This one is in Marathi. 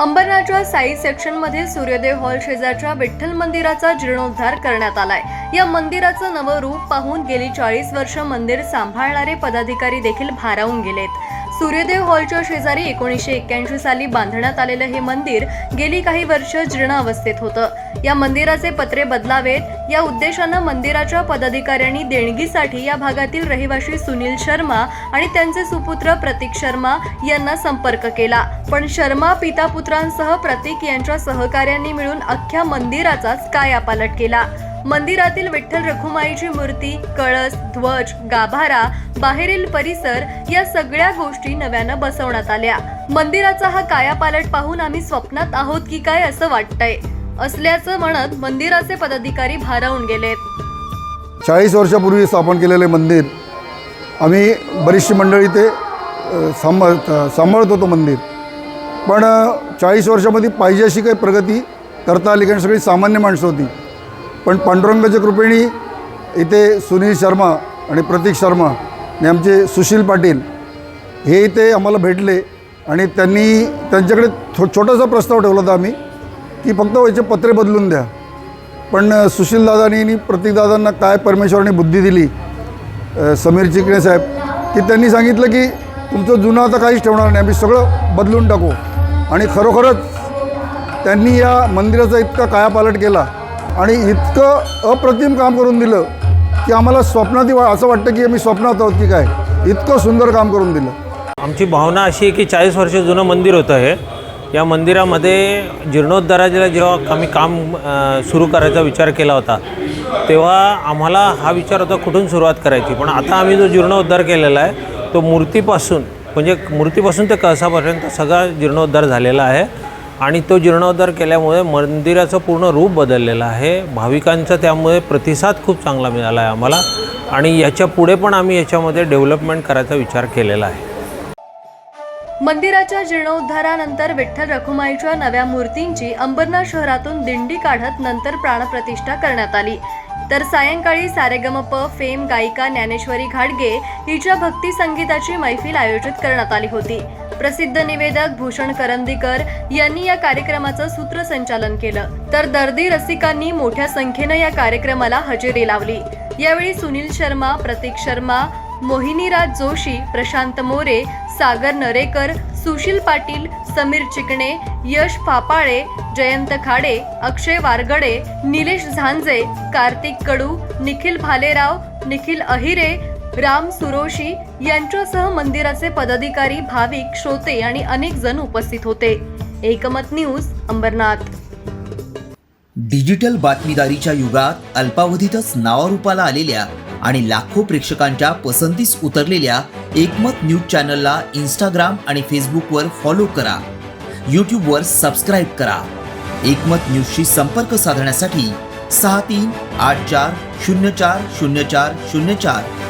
अंबरनाथच्या साई सेक्शनमध्ये सूर्योदय हॉल शेजारच्या विठ्ठल मंदिराचा जीर्णोद्धार करण्यात आलाय. या मंदिराचं नवं रूप पाहून गेली चाळीस वर्ष मंदिर सांभाळणारे पदाधिकारी देखील भारावून गेलेत. सूर्यदेव हॉलच्या शेजारी एकोणीसशे एक्क्याऐंशी साली बांधण्यात आलेलं हे मंदिर गेली काही वर्ष जीर्ण अवस्थेत होतं. या मंदिराचे पत्रे बदलावेत. या उद्देशानं मंदिराच्या पदाधिकाऱ्यांनी देणगीसाठी या भागातील रहिवाशी सुनील शर्मा आणि त्यांचे सुपुत्र प्रतीक शर्मा यांना संपर्क केला. पण शर्मा पिता पुत्रांसह प्रतीक यांच्या सहकार्यांनी मिळून अख्ख्या मंदिराचाच कायापालट केला. मंदिरातील विठ्ठल रखुमाईची मूर्ती कळस ध्वज गाभारा बाहेरील परिसर या सगळ्या गोष्टी नव्यानं बसवण्यात आल्या. मंदिराचा हा कायापालट पाहून आम्ही स्वप्नात आहोत की काय असं वाटतंय. असल्याचं म्हणत मंदिराचे पदाधिकारी भारावून गेलेत. चाळीस वर्षापूर्वी स्थापन केलेले मंदिर आम्ही बरीचशी मंडळी ते सांभाळ सांभाळत होतो मंदिर. पण चाळीस वर्षामध्ये पाहिजे अशी काही प्रगती करता आली कारण सगळी सामान्य माणसं होती. पण पांडुरंगाच्या कृपेणी इथे सुनील शर्मा आणि प्रतीक शर्मा आणि आमचे सुशील पाटील हे इथे आम्हाला भेटले आणि त्यांनी त्यांच्याकडे थो छोटासा प्रस्ताव ठेवला होता आम्ही की फक्त याचे पत्रे बदलून द्या. पण सुशीलदादांनी आणि प्रतीकदादांना काय परमेश्वराने बुद्धी दिली समीर चिकणे साहेब की त्यांनी सांगितलं की तुमचं जुनं आता काहीच ठेवणार नाही आम्ही सगळं बदलून टाकू. आणि खरोखरच त्यांनी या मंदिराचा इतका कायापालट केला आणि इतकं अप्रतिम काम करून दिलं की आम्हाला स्वप्नात असं वाटतं की आम्ही स्वप्नात आहोत की काय? इतकं सुंदर काम करून दिलं. आमची भावना अशी आहे की चाळीस वर्ष जुनं मंदिर होतं हे. या मंदिरामध्ये जीर्णोद्धाराला जेव्हा आम्ही काम सुरू करायचा विचार केला होता तेव्हा आम्हाला हा विचार होता कुठून सुरुवात करायची? पण आता आम्ही जो जीर्णोद्धार केलेला आहे तो मूर्तीपासून म्हणजे मूर्तीपासून ते कळसापर्यंत सगळा जीर्णोद्धार झालेला आहे. आणि तो जीर्णोद्धार केल्यामुळे मंदिराचं पूर्ण रूप बदललेलं आहे. भाविकांचा त्यामुळे प्रतिसाद खूप चांगला मिळाला आहे आम्हाला आणि याच्यापुढे पण आम्ही याच्यामध्ये डेव्हलपमेंट करायचा विचार केलेला आहे. मंदिराच्या जीर्णोद्धारानंतर विठ्ठल रखुमाईच्या नव्या मूर्तींची अंबरनाथ शहरातून दिंडी काढत नंतर प्राणप्रतिष्ठा करण्यात आली. तर सायंकाळी सारेगमप फेम गायिका ज्ञानेश्वरी घाडगे हिच्या भक्ती संगीताची मैफिल आयोजित करण्यात आली होती. प्रसिद्ध निवेदक भूषण करंदीकर यांनी या कार्यक्रमाचं सूत्रसंचालन केलं. तर दर्दी रसिकांनी मोठ्या संख्येनं या कार्यक्रमाला हजेरी लावली. यावेळी सुनील शर्मा प्रतीक शर्मा मोहिनीराज जोशी प्रशांत मोरे सागर नरेकर सुशील पाटील समीर चिकणे यश फापाळे जयंत खाडे अक्षय वारगडे निलेश झांजे कार्तिक कडू निखिल भालेराव निखिल अहिरे राम सुरोशी यांच्यासह मंदिराचे पदाधिकारी भाविक श्रोते आणि अनेक जण उपस्थित होते. एकमत न्यूज अंबरनाथ. डिजिटल बातमीदारीच्या युगात अल्पावधीतच नावारूपाला आलेल्या आणि लाखो प्रेक्षकांच्या पसंतीस उतरलेल्या एकमत न्यूज चॅनलला इंस्टाग्राम आणि फेसबुकवर फॉलो करा. यूट्यूबवर सबस्क्राईब करा. एकमत न्यूजशी संपर्क साधण्यासाठी सहा तीन आठ चार शून्य चार शून्य चार शून्य चार